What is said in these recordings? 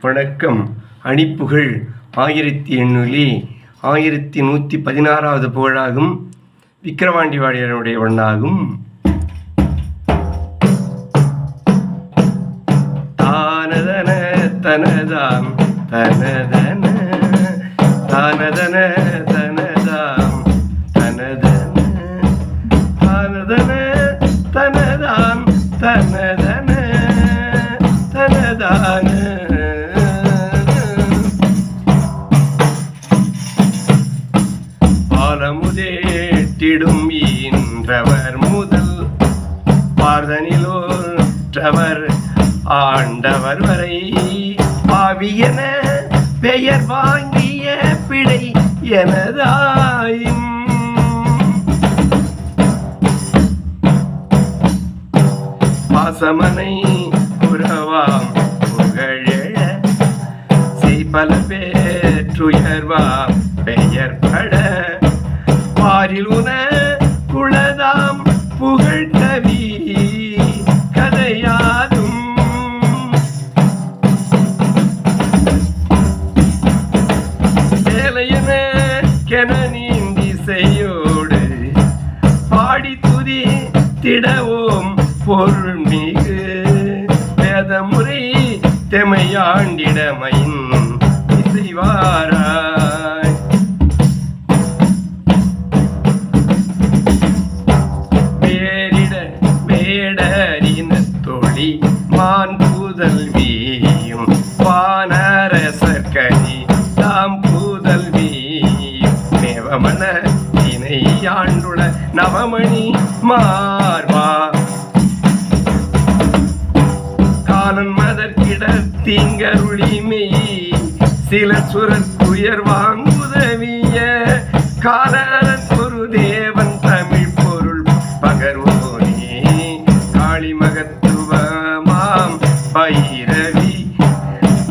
வணக்கம். அணிப்புகழ் ஆயிரத்தி எண்ணூலி ஆயிரத்தி நூற்றி பதினாறாவது புகழாகும். விக்கிரவாண்டி வாடியனுடைய ஒன்றாகும் தானதன தனதாம் தனதன தானதன தனதாம் தனதன தானதன தனதாம் தனதன. பாலமுதேட்டிடும் ஈன்றவர் முதல் பார்தனிலோற்றவர் ஆண்டவர் வரை. பாவியன பெயர் வாங்கிய பிழை எனதாயும் பாசமனை புறவாம் கவி கதையாதும் வேலையென கென நீந்தி செய்யோடு பாடி துதி திடவோம் பொருள் மிகு வேதமுறை தெமையாண்டிடமையின் தொழி மான் புதல்வியும் வானரசற்கனி தாம் புதல்வியும் மேவமன இணை ஆண்டுள நவமணி மார்வா காலன் மதற்கிட தீங்கருளிமை சில சுரத் துயர் வாங்குதவிய பயிரவி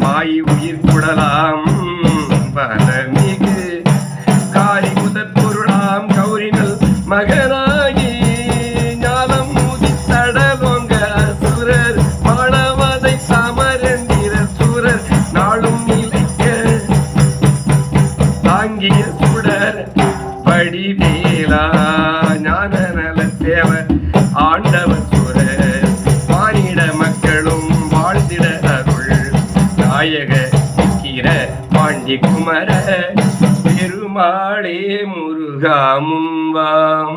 மாய் உயிர் குடலாம். பலமிகு காரி முதற் பொருளாம். கௌரிகள் மகனாகி ஞானம் முதித்தடலோங்க சுரர் மாணவதை சமரந்திர சுரர் நாளும் நிலைக்க தாங்கிய சுடர் வடிவேலா ஞான பாண்டி குமர பெருமாளே முருகாமும் வாம்